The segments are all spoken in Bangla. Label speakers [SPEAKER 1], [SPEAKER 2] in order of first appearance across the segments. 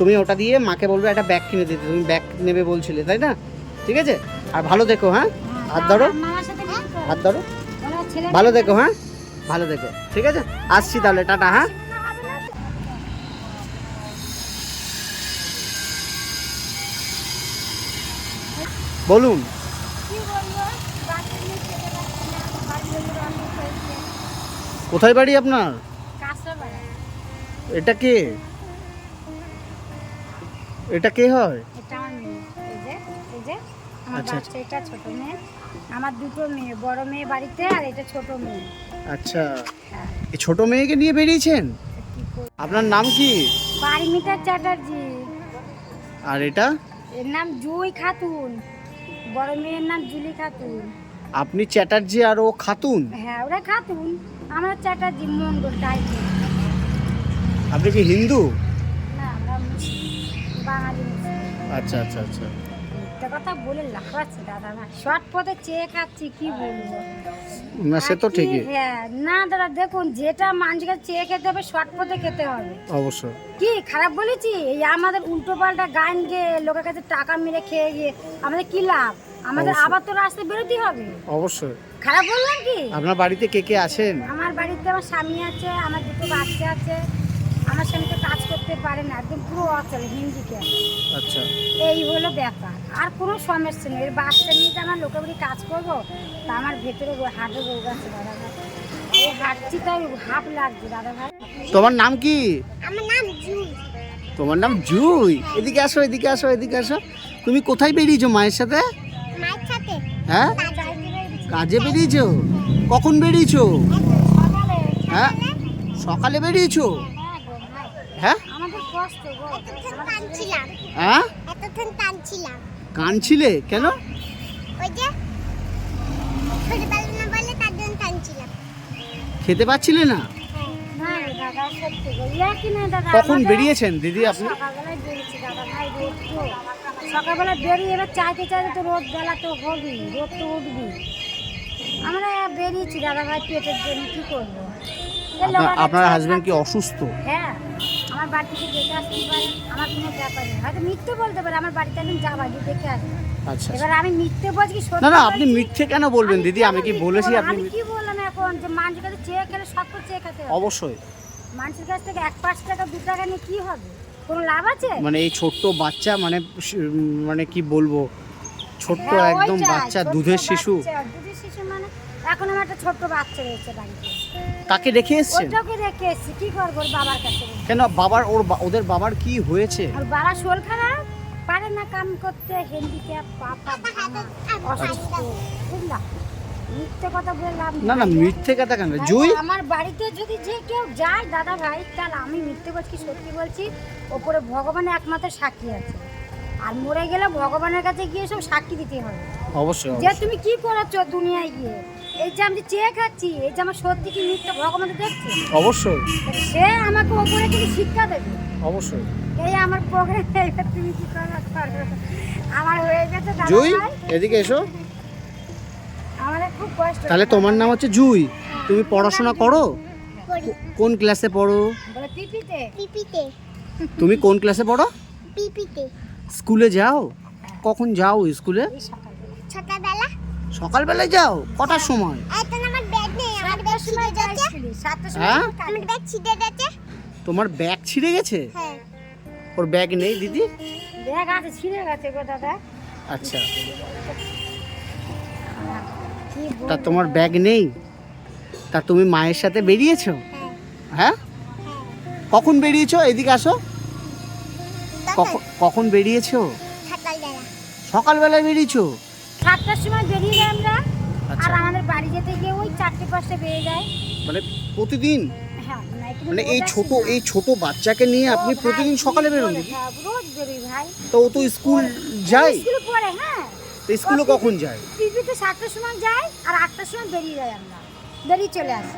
[SPEAKER 1] তুমি ওটা দিয়ে মাকে বলবে একটা ব্যাগ কিনে দিতে। তুমি ব্যাগ নেবে বলছিলে তাই না? ঠিক আছে? আর ভালো দেখো হ্যাঁ? হাত ধরো। হাত ধরো। ভালো দেখো হ্যাঁ? ভালো দেখো। ঠিক আছে? আসছি তাহলে টাটা হ্যাঁ? বলুন। কোথায় বাড়ি আপনার? এটা কে? এটা কে হয়?
[SPEAKER 2] এটা আমার মেয়ে। এই যে এই যে আমার
[SPEAKER 1] আচ্ছা,
[SPEAKER 2] বাচ্চা এটা ছোট মেয়ে। আমার দুটো মেয়ে বড় মেয়ে বাড়িতে আর এটা ছোট মেয়ে।
[SPEAKER 1] আচ্ছা।
[SPEAKER 2] হ্যাঁ।
[SPEAKER 1] এই ছোট মেয়েকে নিয়ে বেরিয়েছেন?
[SPEAKER 2] তা কি করব?
[SPEAKER 1] আপনার নাম কি?
[SPEAKER 2] পারিমিতা চ্যাটার্জি।
[SPEAKER 1] আর এটা?
[SPEAKER 2] এর নাম জুই খাতুন। বড় মেয়ের নাম জুলি খাতুন।
[SPEAKER 1] আপনি চ্যাটার্জি আর ও খাতুন?
[SPEAKER 2] হ্যাঁ ওরা খাতুন। আমরা চ্যাটার্জি মন্ডল টাইপের
[SPEAKER 1] আপনি কি হিন্দু?
[SPEAKER 2] বাঙালি
[SPEAKER 1] আচ্ছা আচ্ছা আচ্ছা।
[SPEAKER 2] কথা বলে দাদা না শর্ট পথে চেয়ে খাচ্ছি কি বলব?
[SPEAKER 1] না সে তো ঠিকই।
[SPEAKER 2] হ্যাঁ না দাদা দেখুন যেটা মানুষকে চেয়ে খেতে হবে শর্ট পথে খেতে হবে।
[SPEAKER 1] অবশ্যই।
[SPEAKER 2] কি খারাপ বলেছি? এই আমাদের উল্টো পাল্টা গান গিয়ে লোকের কাছে টাকা মেরে খেয়ে গিয়ে আমাদের কি লাভ? আমাদের আবার তো রাস্তায় বেরোতেই হবে।
[SPEAKER 1] অবশ্যই।
[SPEAKER 2] খারাপ বললাম কি?
[SPEAKER 1] আপনার বাড়িতে কে কে আছেন?
[SPEAKER 2] আমার বাড়িতে আমার স্বামী আছে আমার দুটো বাচ্চা আছে। আমার স্বামীকে কাজ করতে পারে না একদম পুরো অচল হিন্দিকে
[SPEAKER 1] আচ্ছা।
[SPEAKER 2] এই হলো ব্যাপার। আর কোনো সমস্যা নেই। এর বাচ্চা নিয়ে যে আমার লোকের বাড়ি কাজ করব তা আমার ভেতরে হার্টের রোগ আছে দাদা ভাই। এই হাঁটছি তাই হাফ লাগছে দাদা ভাই।
[SPEAKER 1] তোমার নাম কি?
[SPEAKER 2] আমার নাম জুই।
[SPEAKER 1] তোমার নাম জুই? এদিকে আসো এদিকে আসো এদিকে আসো। তুমি কোথায় বেরিয়েছো মায়ের সাথে?
[SPEAKER 2] মায়ের সাথে?
[SPEAKER 1] হ্যাঁ? কাজে বেরিয়েছো? কখন বেরিয়েছো? হ্যাঁ? সকালে বেরিয়েছো?
[SPEAKER 2] হ্যাঁ
[SPEAKER 1] হ্যাঁ? হ্যাঁ কানছিলে? কেন? খেতে পাচ্ছিলে না?
[SPEAKER 2] দাদা
[SPEAKER 1] কখন বেরিয়েছেন দিদি আপনি?
[SPEAKER 2] রোদ তো সকালবেলা বেরিয়ে এবার চাইতে চাইতে তো রোদ বেলা তো হবি রোদ তো উঠবি আমরা বেরিয়েছি দাদা ভাই পেটের জন্য কি করব?
[SPEAKER 1] আপনার হাজবেন্ড কি অসুস্থ?
[SPEAKER 2] হ্যাঁ। আমার বাড়ি থেকে দেখে আসতে পারে আমার কোনো ব্যাপার নেই। হয়তো মিথ্যে বলতে পারে আমার বাড়িতে একদিন যাবা গিয়ে দেখে আসবে
[SPEAKER 1] আচ্ছা
[SPEAKER 2] এবার আমি মিথ্যে বলছি কি সত্যি
[SPEAKER 1] না না আপনি
[SPEAKER 2] বলছি?
[SPEAKER 1] মিথ্যে কেন বলবেন দিদি? আমি কি বলেছি আপনি
[SPEAKER 2] আমি কি বললাম এখন? যে মানুষের কাছে চেয়ে খেলে সব চেয়ে খেতে হবে।
[SPEAKER 1] অবশ্যই।
[SPEAKER 2] মানুষের কাছ থেকে এক পাঁচ টাকা দু টাকা নিয়ে কি হবে? কোনো লাভ আছে?
[SPEAKER 1] মানে এই ছোট্ট বাচ্চা মানে স- মানে কি বলব? ছোট্ট
[SPEAKER 2] হ্যাঁ,
[SPEAKER 1] একদম বাচ্চা
[SPEAKER 2] ছোট্ট
[SPEAKER 1] দুধের শিশু।
[SPEAKER 2] বাচ্চা, দুধের শিশু মানে এখন আমার একটা ছোট্ট বাচ্চা রয়েছে বাড়িতে।
[SPEAKER 1] তাকে রেখে এসছেন?
[SPEAKER 2] ওটাকে রেখে এসেছি। কি করব ওর বাবার কাছে?
[SPEAKER 1] কেন বাবার ওর ওদের বাবার কি হয়েছে?
[SPEAKER 2] আর বাবার শোল খারাপ পারে না কাম করতে হ্যান্ডিক্যাপ পাপা অসুস্থ। বুঝলা? মিথ্যে কথা বলে লাভ
[SPEAKER 1] না না মিথ্যে কথা কেন? জুই?
[SPEAKER 2] আমার বাড়িতে যদি যে কেউ যায় দাদা ভাই তাহলে আমি মিথ্যে বলছি সত্যি বলছি ওপরে ভগবানের একমাত্র সাক্ষী আছে। আর মরে গেলে ভগবানের কাছে গিয়ে সব সাক্ষী দিতে হবে।
[SPEAKER 1] অবশ্যই
[SPEAKER 2] যে তুমি কি করেছ দুনিয়ায় গিয়ে? এই যে আমি যে চেয়ে খাচ্ছি এই যে আমার সত্যি কি ভগবান দেখছে?
[SPEAKER 1] অবশ্যই।
[SPEAKER 2] সে আমাকে ওপরে কিন্তু শিক্ষা দেবে।
[SPEAKER 1] অবশ্যই।
[SPEAKER 2] এই আমার প্রোগ্রাম এইবার তুমি কি। আমার হয়ে গেছে
[SPEAKER 1] জুই এদিকে এসো।
[SPEAKER 2] আমাদের খুব কষ্ট।
[SPEAKER 1] তাহলে তোমার নাম হচ্ছে জুই। তুমি পড়াশোনা করো? কোন ক্লাসে পড়ো?
[SPEAKER 2] পিপিতে? পিপিতে।
[SPEAKER 1] তুমি কোন ক্লাসে পড়ো?
[SPEAKER 2] পিপিতে।
[SPEAKER 1] স্কুলে যাও? কখন যাও স্কুলে?
[SPEAKER 2] সকালবেলা।
[SPEAKER 1] সকালবেলায় যাও কটার সময়? হ্যাঁ? তোমার ব্যাগ ছিঁড়ে গেছে?
[SPEAKER 3] হ্যাঁ।
[SPEAKER 1] ওর ব্যাগ নেই দিদি?
[SPEAKER 2] ব্যাগ আছে ছিঁড়ে গেছে গো দাদা।
[SPEAKER 1] আচ্ছা। তা তোমার ব্যাগ নেই? তা তুমি মায়ের সাথে বেরিয়েছো?
[SPEAKER 3] হ্যাঁ।
[SPEAKER 1] হ্যাঁ? কখন বেরিয়েছো? এদিকে আসো। কখন কখন বেরিয়েছো?
[SPEAKER 3] সকালবেলা।
[SPEAKER 1] সকালবেলায় বেরিয়েছো?
[SPEAKER 2] সাতটার সময় বেরিয়ে যাই আমরা
[SPEAKER 1] আচ্ছা।
[SPEAKER 2] আর আমাদের বাড়ি যেতে গিয়ে ওই চারটে পাঁচটা বেরিয়ে যায়
[SPEAKER 1] মানে প্রতিদিন?
[SPEAKER 2] হ্যাঁ
[SPEAKER 1] মানে এই
[SPEAKER 2] রোদ
[SPEAKER 1] ছোট এই ছোট বাচ্চাকে নিয়ে আপনি প্রতিদিন সকালে বেরোন
[SPEAKER 2] হ্যাঁ, রোজ বেরোই ভাই।
[SPEAKER 1] তো ও তো স্কুল যায়?
[SPEAKER 2] স্কুলে পড়ে হ্যাঁ।
[SPEAKER 1] তো স্কুলে কখন যায়?
[SPEAKER 2] টিভিতে সাতটার সময় যাই আর আটটার সময় বেরিয়ে যাই আমরা। বেরিয়ে চলে আসি।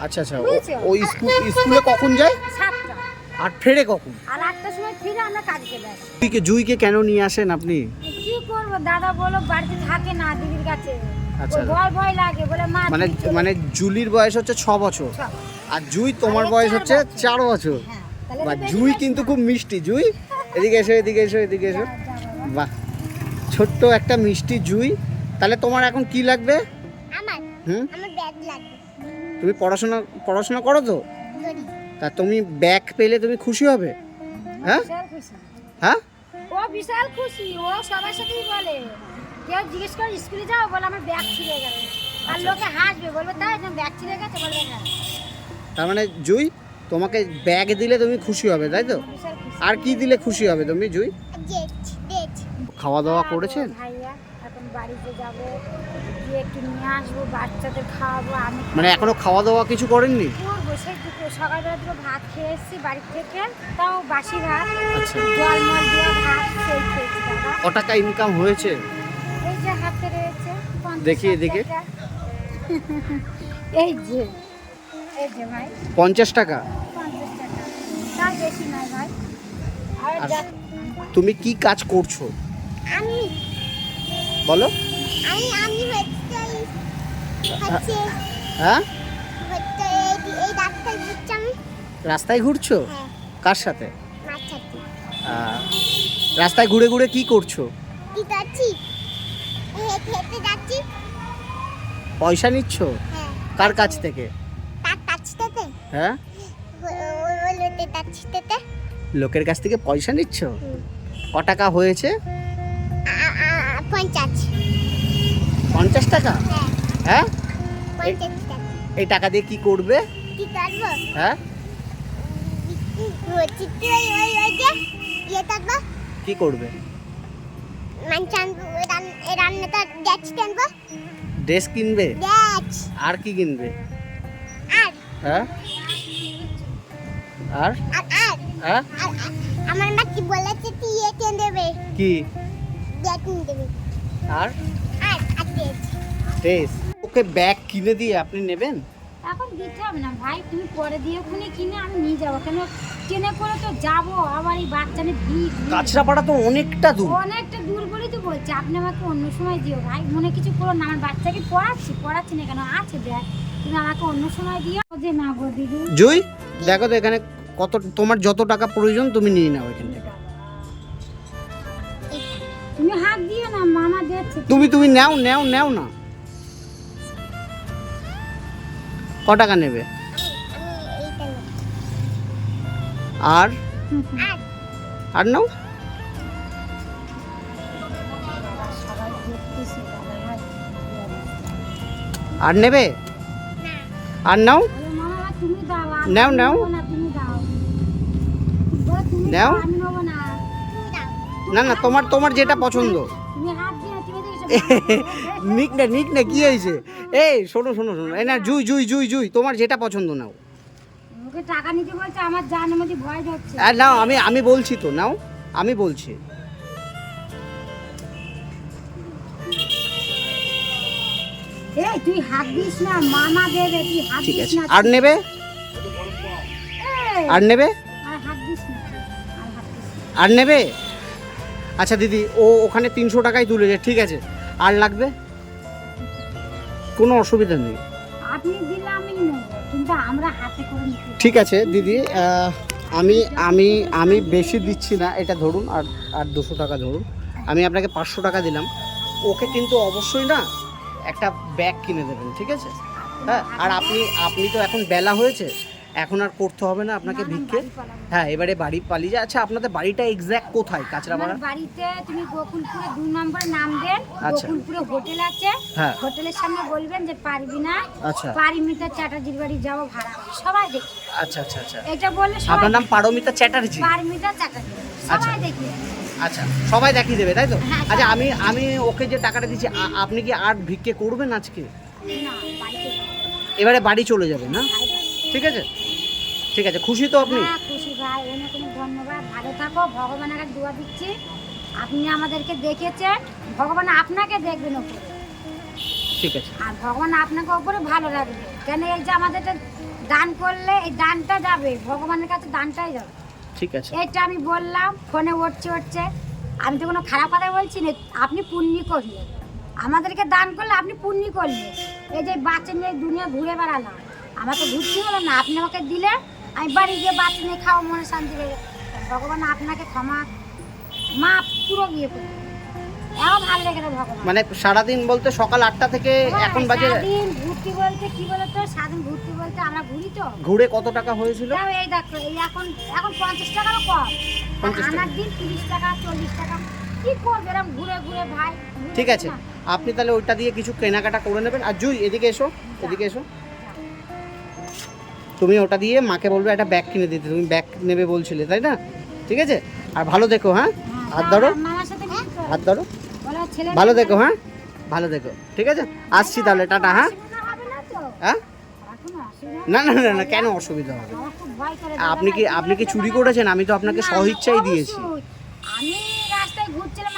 [SPEAKER 1] আচ্ছা আচ্ছা ও- স্কুল স্কুলে কখন যায়?
[SPEAKER 2] সাতটা।
[SPEAKER 1] আর ফেরে কখন?
[SPEAKER 2] আর আটটার সময় ফিরে আমরা কাজে চলে আসি।
[SPEAKER 1] জুইকে কেন নিয়ে আসেন আপনি?
[SPEAKER 2] কি করব? দাদা বলো বাড়িতে থাকে না দিদির কাছে।
[SPEAKER 1] আচ্ছা।
[SPEAKER 2] ভয় ভয় লাগে বলে মা
[SPEAKER 1] মানে মানে জুলির বয়স হচ্ছে ছ বছর। আর জুই তোমার বয়স হচ্ছে। চার বছর।
[SPEAKER 2] হ্যাঁ, তাহলে
[SPEAKER 1] বা জুই কিন্তু খুব মিষ্টি জুই। এদিকে এসো এদিকে এসো এদিকে এসো। বাহ। ছোট্ট একটা মিষ্টি জুই। তাহলে তোমার এখন কি লাগবে?
[SPEAKER 3] আমার?
[SPEAKER 1] হুম?
[SPEAKER 3] আমার ব্যাগ লাগবে।
[SPEAKER 1] তুমি পড়াশোনা পড়াশোনা করো তো? তা তুমি ব্যাগ পেলে তুমি খুশি হবে? হ্যাঁ? হ্যাঁ?
[SPEAKER 2] বিশাল খুশি ও সবার সাথেই বলে। কেউ জিজ্ঞেস করে স্কুলে যাও? বলে আমার ব্যাগ ছিঁড়ে গেছে। আর লোকে হাসবে বলবে তাই ব্যাগ ছিঁড়ে গেছে বলবে না
[SPEAKER 1] তার মানে জুই তোমাকে ব্যাগ দিলে তুমি খুশি হবে তাই তো? আর কি দিলে খুশি হবে তুমি জুই? খাওয়া দাওয়া করেছেন?
[SPEAKER 2] ভাইয়া এখন বাড়িতে যাব। গিয়ে একটু নিয়ে আসব বাচ্চাদের খাওয়াবো আমি
[SPEAKER 1] মানে এখনও খাওয়া দাওয়া কিছু করেননি?
[SPEAKER 2] করব সেই দুপুর সকালবেলা দুটো ভাত খেয়ে এসেছি বাড়ি থেকে তাও বাসি ভাত
[SPEAKER 1] আচ্ছা।
[SPEAKER 2] জল মল দিয়ে ভাত সেই খেয়েছি দাদা
[SPEAKER 1] ক টাকা ইনকাম হয়েছে?
[SPEAKER 2] এই যে হাতে রয়েছে পঞ্চাশ
[SPEAKER 1] দেখি
[SPEAKER 2] ষাট
[SPEAKER 1] এদিকে।
[SPEAKER 2] টাকা। এই যে এই যে ভাই।
[SPEAKER 1] পঞ্চাশ টাকা?
[SPEAKER 2] পঞ্চাশ টাকা। তার বেশি নয় ভাই। আর
[SPEAKER 1] আর-
[SPEAKER 2] যা-
[SPEAKER 1] তুমি কি কাজ করছ?
[SPEAKER 3] আমি।
[SPEAKER 1] বলো।
[SPEAKER 3] আমি আমি হচ্ছে
[SPEAKER 1] হ্যাঁ? রাস্তায় ঘুরছো
[SPEAKER 3] হ্যাঁ।
[SPEAKER 1] কার সাথে? রাস্তায় ঘুরে ঘুরে কি করছ? পয়সা নিচ্ছ?
[SPEAKER 3] হ্যাঁ।
[SPEAKER 1] কার কাছ থেকে? হ্যাঁ? লোকের কাছ থেকে। পয়সা নিচ্ছ? ক টাকা হয়েছে?
[SPEAKER 3] পঞ্চাশ।
[SPEAKER 1] পঞ্চাশ টাকা?
[SPEAKER 3] হ্যাঁ?
[SPEAKER 1] এই টাকা দিয়ে কি করবে?
[SPEAKER 3] কি
[SPEAKER 1] হ্যাঁ?
[SPEAKER 3] কি ইয়ে থাকব
[SPEAKER 1] করবে?
[SPEAKER 3] টানবো
[SPEAKER 1] ড্রেস কিনবে? আর কি কিনবে?
[SPEAKER 3] আর।
[SPEAKER 1] হ্যাঁ? আর? হ্যাঁ?
[SPEAKER 3] আমার মা কি বলেছে তুই কিনে দেবে।
[SPEAKER 1] কি?
[SPEAKER 3] দেবে।
[SPEAKER 1] আর? ড্রেস ওকে ব্যাগ কিনে দিয়ে আপনি নেবেন?
[SPEAKER 2] এখন দিতে হবে না ভাই তুমি পরে দিয়ে ওখানে কিনে আমি নিয়ে যাব। কেন ট্রেনে করে তো যাব আবার এই বাচ্চা নিয়ে ভিড়।
[SPEAKER 1] কাছড়াপাড়া তো অনেকটা দূর।
[SPEAKER 2] অনেকটা দূর বলেই তো বলছি আপনি আমাকে অন্য সময় দিও ভাই। মনে কিছু করো না আমার বাচ্চাকে পড়াচ্ছি পড়াচ্ছি না কেন? আছে দেখ তুমি আমাকে অন্য সময় দিও। যে না গো দিদি।
[SPEAKER 1] জুই দেখো তো এখানে কত তোমার যত টাকা প্রয়োজন তুমি নিয়ে নাও এখান থেকে।
[SPEAKER 2] তুমি
[SPEAKER 1] তুমি তুমি নাও নাও নাও না। ক টাকা নেবে? আর?
[SPEAKER 3] আর
[SPEAKER 1] নাও। আর নেবে?
[SPEAKER 3] না
[SPEAKER 1] আর নাও। নাও, নাও। নাও।
[SPEAKER 2] না
[SPEAKER 1] না তোমার তোমার যেটা পছন্দ।
[SPEAKER 2] তুমি হাত
[SPEAKER 1] নিক না নিক না কি হয়েছে? এই শোনো শোনো শোনো। এই না জুই জুই জুই জুই। তোমার যেটা পছন্দ নাও।
[SPEAKER 2] টাকা নিতে বলছে আমার জানের মধ্যে ভয় যাচ্ছে।
[SPEAKER 1] আর নাও আমি আমি বলছি তো নাও। আমি বলছি।
[SPEAKER 2] এই তুই হাত দিস না মামা দেবে তুই হাত
[SPEAKER 1] ঠিক আছে। আর নেবে? আর নেবে?
[SPEAKER 2] আর
[SPEAKER 1] নেবে? আচ্ছা দিদি ও ওখানে তিনশো টাকাই তুলেছে ঠিক আছে। আর লাগবে? কোনো অসুবিধা নেই।
[SPEAKER 2] আপনি দিলে আমি কিন্তু আমরা হাতে করে
[SPEAKER 1] ঠিক আছে দিদি আমি আমি আমি বেশি দিচ্ছি না এটা ধরুন আর আর দুশো টাকা ধরুন। আমি আপনাকে পাঁচশো টাকা দিলাম। ওকে কিন্তু অবশ্যই না একটা ব্যাগ কিনে দেবেন ঠিক আছে? হ্যাঁ আর আপনি আপনি তো এখন বেলা হয়েছে এখন আর করতে হবে না আপনাকে ভিক্ষে। হ্যাঁ এবারে বাড়ি পালিয়ে যায় আচ্ছা আপনাদের বাড়িটা এক্স্যাক্ট কোথায়? কাঁচরাপাড়া?
[SPEAKER 2] বাড়িতে তুমি গোকুলপুরে দুই নম্বরে নাম দেন।
[SPEAKER 1] আচ্ছা।
[SPEAKER 2] গোকুলপুরে হোটেল আছে।
[SPEAKER 1] হ্যাঁ।
[SPEAKER 2] হোটেলের সামনে বলবেন যে পারবি না।
[SPEAKER 1] আচ্ছা।
[SPEAKER 2] পারিমিতা চ্যাটার্জির বাড়ি যাব ভাড়া। সবাই দেখি।
[SPEAKER 1] আচ্ছা আচ্ছা আচ্ছা।
[SPEAKER 2] এটা বললে
[SPEAKER 1] আপনার নাম পারমিতা চ্যাটার্জি?
[SPEAKER 2] পারমিতা চ্যাটার্জি।
[SPEAKER 1] আচ্ছা।
[SPEAKER 2] সবাই দেখি।
[SPEAKER 1] আচ্ছা সবাই দেখিয়ে দেবে তাই তো?
[SPEAKER 2] হ্যাঁ,
[SPEAKER 1] আচ্ছা আমি আমি ওকে যে টাকাটা দিচ্ছি আপনি কি আর ভিক্ষে করবেন আজকে?
[SPEAKER 2] যাব।
[SPEAKER 1] এবারে বাড়ি চলে যাবেন না। ঠিক আছে? ঠিক আছে খুশি তো আপনি?
[SPEAKER 2] হ্যাঁ খুশি ভাই অনেক অনেক ধন্যবাদ। ভালো থাকো ভগবানের কাছে দোয়া দিচ্ছি। আপনি আমাদেরকে দেখেছেন ভগবান আপনাকে দেখবেন ওপরে
[SPEAKER 1] ঠিক আছে।
[SPEAKER 2] আর ভগবান আপনাকে ওপরে ভালো রাখবে। কেন এই যে আমাদের দান করলে এই দানটা যাবে ভগবানের কাছে দানটাই যাবে।
[SPEAKER 1] ঠিক আছে।
[SPEAKER 2] এইটা আমি বললাম ফোনে উঠছে উঠছে। আমি তো কোনো খারাপ কথা বলছি না আপনি পুণ্য করলেন। আমাদেরকে দান করলে আপনি পুণ্য করলেন। এই যে বাচ্চা নিয়ে দুনিয়া ঘুরে বেড়ালাম। আমাকে ঘুরতে হলো না। আপনি আমাকে দিলে আমি বাড়ি গিয়ে বাচ্চা নিয়ে খাওয়া মনে শান্তি পেয়ে ভগবান আপনাকে ক্ষমা মা পুরো গিয়ে এও ভালো ভগবান।
[SPEAKER 1] মানে সারাদিন বলতে সকাল আটটা থেকে
[SPEAKER 2] হ্যাঁ,
[SPEAKER 1] এখন বাজে
[SPEAKER 2] সারাদিন ঘুরতে বলতে কি বলতো? সারাদিন ঘুরতে বলতে আমরা ঘুরি তো।
[SPEAKER 1] ঘুরে কত টাকা হয়েছিল?
[SPEAKER 2] এই দেখো এই এখন এখন পঞ্চাশ টাকারও কম।
[SPEAKER 1] 50 টাকা।
[SPEAKER 2] আমার দিন তিরিশ টাকা চল্লিশ টাকা। কি করবে এরকম ঘুরে ঘুরে ভাই?
[SPEAKER 1] ঠিক আছে আপনি তাহলে ওইটা দিয়ে কিছু কেনাকাটা করে নেবেন। আর জুই এদিকে এসো এদিকে এসো। তুমি ওটা দিয়ে মাকে বলবে একটা ব্যাগ কিনে দিতে। তুমি ব্যাগ নেবে বলছিলে তাই না? ঠিক আছে? আর ভালো দেখো হ্যাঁ? হাত ধরো। হাত ধরো। ভালো দেখো হ্যাঁ? ভালো দেখো। ঠিক আছে? আসছি তাহলে টাটা হ্যাঁ? হ্যাঁ? না। না না না কেন অসুবিধা হবে? আপনি কি আপনি কি চুরি করেছেন? আমি তো আপনাকে সহিচ্ছাই দিয়েছি
[SPEAKER 2] অবশ্যই। আমি রাস্তায় ঘুরছিলাম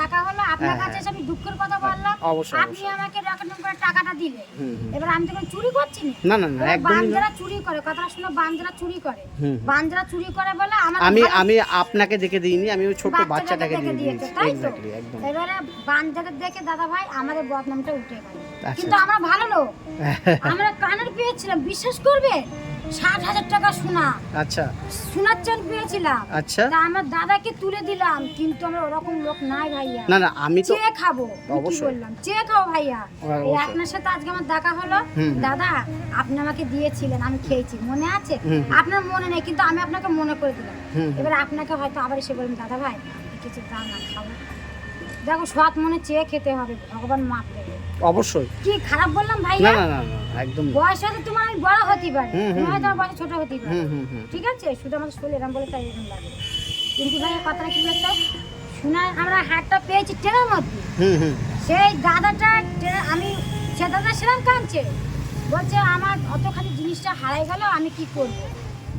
[SPEAKER 2] দেখা হলো আপনার
[SPEAKER 1] হ্যাঁ,
[SPEAKER 2] কাছে এসে আমি দুঃখের কথা বললাম। আপনি আমাকে রকেট করে টাকাটা দিলেন। এবার আমি তো চুরি করছি
[SPEAKER 1] না? না না একদমই
[SPEAKER 2] চুরি করে কথাটা শুনো বাঞ্জারা চুরি করে। বাঞ্জারা চুরি করে বলে
[SPEAKER 1] আমি আমি আপনাকে দেখে দিইনি আমি ওই ছোট্ট
[SPEAKER 2] বাচ্চাটাকে
[SPEAKER 1] দিয়ে
[SPEAKER 2] দিয়েছি তাই তো?
[SPEAKER 1] এক্স্যাক্টলি একদম।
[SPEAKER 2] এবারে বাঞ্জাদের দেখে দাদা ভাই আমাদের বদনামটা উঠে গেল।
[SPEAKER 1] আচ্ছা,
[SPEAKER 2] কিন্তু আমরা ভালো লোক। আমরা কানের পেয়েছিলাম বিশ্বাস করবে? ষাট হাজার টাকা সোনা।
[SPEAKER 1] আচ্ছা।
[SPEAKER 2] সোনার চেন পেয়েছিলাম।
[SPEAKER 1] আচ্ছা।
[SPEAKER 2] তা আমার দাদাকে তুলে দিলাম কিন্তু আমরা ওরকম লোক নাই ভাইয়া।
[SPEAKER 1] না না আমি তো
[SPEAKER 2] চেয়ে খাব
[SPEAKER 1] অবশ্যই।
[SPEAKER 2] বললাম? চেয়ে খাও ভাইয়া। এই আপনার সাথে আজকে আমার দেখা হলো। দাদা আপনি আমাকে দিয়েছিলেন আমি খেয়েছি। মনে আছে। আপনার মনে নেই কিন্তু আমি আপনাকে মনে করে দিলাম। এবার আপনাকে হয়তো আবার এসে বলবেন দাদা ভাই কিছু দাম না খাব দেখো সৎ মনে চেয়ে খেতে হবে ভগবান মাপ দেবে।
[SPEAKER 1] অবশ্যই।
[SPEAKER 2] কি খারাপ বললাম
[SPEAKER 1] না
[SPEAKER 2] ভাইয়া?
[SPEAKER 1] না না না একদম
[SPEAKER 2] বয়স হয়তো তোমার আমি বড় হতে পারি।
[SPEAKER 1] হুম, হুম,
[SPEAKER 2] তুমি হয়তো আমার বয়স ছোট হতে পারি। ঠিক আছে? শুধু আমাদের শরীর এরম বলে তাই এরকম লাগে। কিন্তু ভাই কথাটা কি বলতো? শোনা আমরা হাটটা পেয়েছি ট্রেনের মধ্যে। সেই দাদাটা আমি সে দাদা সেরকম কাঁদছে। বলছে আমার অতখানি জিনিসটা হারাই গেল আমি কি করব?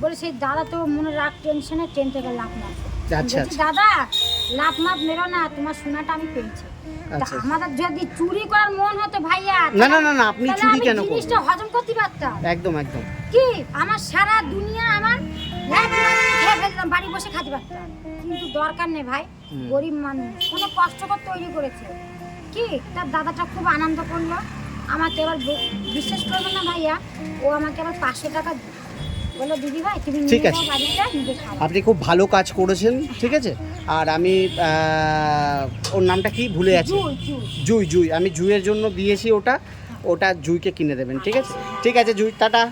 [SPEAKER 2] বলে সেই দাদা তো মনে রাখ টেনশনে ট্রেন থেকে লাভ মার
[SPEAKER 1] আচ্ছা,
[SPEAKER 2] দাদা লাভ মাপ মেরো না তোমার সোনাটা আমি পেয়েছি। তা
[SPEAKER 1] আচ্ছা।
[SPEAKER 2] আমাদের যদি চুরি করার মন হতো ভাইয়া
[SPEAKER 1] না না না না আপনি চুরি কেন করবেন
[SPEAKER 2] জিনিসটা হজম করতে পারতাম।
[SPEAKER 1] একদম একদম।
[SPEAKER 2] কি? আমার সারা দুনিয়া আমার লাইফ খেয়ে ফেলতাম বাড়ি বসে খাতে পারতাম। কিন্তু দরকার নেই ভাই গরিব মানুষ কোনো কষ্ট করে তৈরি করেছে। কি? তার দাদাটা খুব আনন্দ করল। আমাকে এবার বিশ্বাস করবে না ভাইয়া ও আমাকে আবার পাঁচশো টাকা দিল। বলল দিদি ভাই তুমি
[SPEAKER 1] ঠিক আছে। আপনি খুব ভালো কাজ করেছেন ঠিক আছে? আর আমি ওর নামটা কি? ভুলে আছি
[SPEAKER 2] জুই জুই।
[SPEAKER 1] আমি জুইয়ের জন্য দিয়েছি ওটা। ওটা জুইকে কিনে দেবেন ঠিক আছে? ঠিক আছে জুই। টাটা।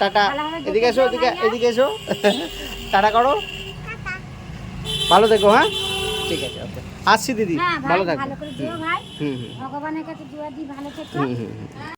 [SPEAKER 1] টাটা। এদিকে এসো এদিকে এদিকে এসো। টাটা করো। ভালো দেখো হ্যাঁ? ঠিক আছে ওকে। আসছি দিদি।
[SPEAKER 2] হ্যাঁ
[SPEAKER 1] ভালো
[SPEAKER 2] ভাই
[SPEAKER 1] হুম হুম
[SPEAKER 2] ভগবানের কাছে দোয়া ভালো থেকো।
[SPEAKER 1] হুম হুম।